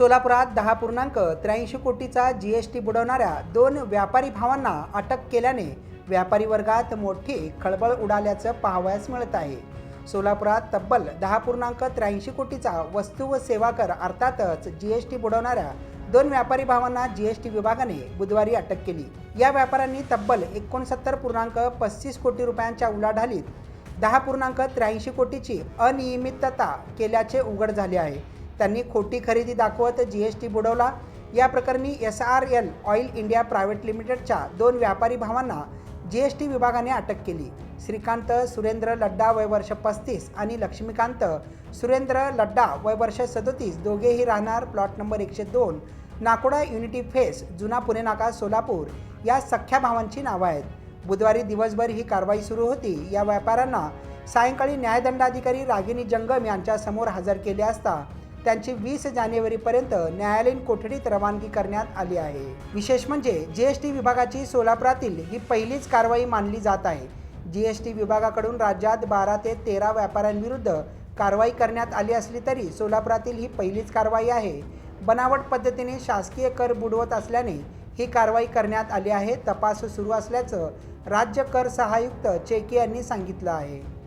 सोलापुरात दहा पूर्णांक त्र्याऐंशी कोटीचा जी एस टी बुडवणाऱ्या दोन व्यापारी भावांना अटक केल्याने व्यापारी वर्गात मोठी खळबळ उडाल्याचं पाहावयास मिळत आहे. सोलापुरात तब्बल दहा पूर्णांक त्र्याऐंशी कोटीचा वस्तू व सेवा कर अर्थातच जी एस टी बुडवणाऱ्या दोन व्यापारी भावांना जी एस टी विभागाने बुधवारी अटक केली. या व्यापाऱ्यांनी तब्बल एकोणसत्तर पूर्णांक पस्तीस कोटी रुपयांच्या उलाढालीत दहा पूर्णांक त्र्याऐंशी कोटीची अनियमितता केल्याचे उघड झाले आहे. त्यांनी खोटी खरेदी दाखवत जी एस टी बुडवला. या प्रकरणी S R L oil India private लिमिटेडच्या दोन व्यापारी भावांना जी एस टी विभागाने अटक केली. श्रीकांत सुरेंद्र लड्डा वय वर्ष पस्तीस आणि लक्ष्मीकांत सुरेंद्र लड्डा वय वर्ष सदोतीस दोघेही राहणार प्लॉट नंबर एकशे दोन नाकोडा युनिटी फेस जुना पुणे नाका सोलापूर या सख्या भावांची नावं आहेत. बुधवारी दिवसभर ही कारवाई सुरू होती. या व्यापाऱ्यांना सायंकाळी न्यायदंडाधिकारी रागिनी जंगम यांच्यासमोर हजर केले असता त्यांची वीस जानेवारीपर्यंत न्यायालयीन कोठडीत रवानगी करण्यात आली आहे. विशेष म्हणजे जी एस टी विभागाची सोलापुरातील ही पहिलीच कारवाई मानली जात आहे. जी एस टी विभागाकडून राज्यात बारा ते तेरा व्यापाऱ्यांविरुद्ध कारवाई करण्यात आली असली तरी सोलापुरातील ही पहिलीच कारवाई आहे. बनावट पद्धतीने शासकीय कर बुडवत असल्याने ही कारवाई करण्यात आली आहे. तपास सुरू असल्याचं राज्य कर सहायुक्त चेकी यांनी सांगितलं आहे.